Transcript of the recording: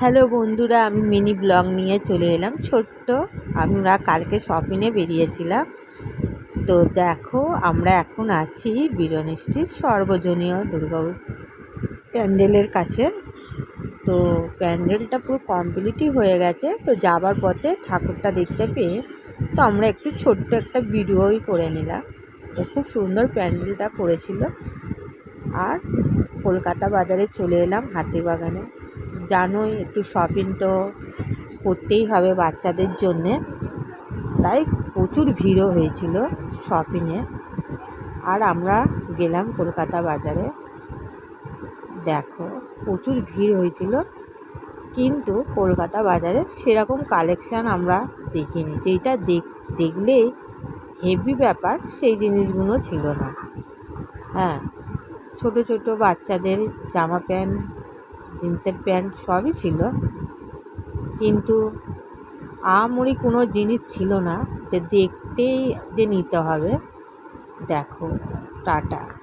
Hello বন্ধুরা, আমি mini blog নিয়ে চলে এলাম। ছোট্ট আমরা কালকে শপিংয়ে বেরিয়েছিলাম। তো দেখো, আমরা এখন আছি বিরনিষ্ঠির সর্বজনীয় দুর্গা প্যান্ডেলের কাছে। তো প্যান্ডেলটা পুরো কমপ্লিটই হয়ে গেছে। তো যাবার পথে ঠাকুরটা দেখতে পেয়ে তো আমরা একটু ছোট্ট একটা ভিডিওই করে নিলাম। তো খুব সুন্দর প্যান্ডেলটা করেছিল আর কলকাতা বাজারে চলে এলাম হাতিবাগানে। জানোই একটু শপিং তো করতেই হবে বাচ্চাদের জন্যে। তাই প্রচুর ভিড়ও হয়েছিল শপিংয়ে আর আমরা গেলাম কলকাতা বাজারে। দেখো, প্রচুর ভিড় হয়েছিল। কিন্তু কলকাতা বাজারে সেরকম কালেকশান আমরা দেখিনি। যেটা দেখ, দেখলেই হেভি ব্যাপার, সেই জিনিসগুলো ছিল না। হ্যাঁ ছোট ছোট বাচ্চাদের জামা প্যান্ট জিন্সের প্যান্ট সবই ছিল। কিন্তু আমরি কোনো জিনিস ছিল না, যে দেখতেই যে নিতে হবে। দেখো, টাটা।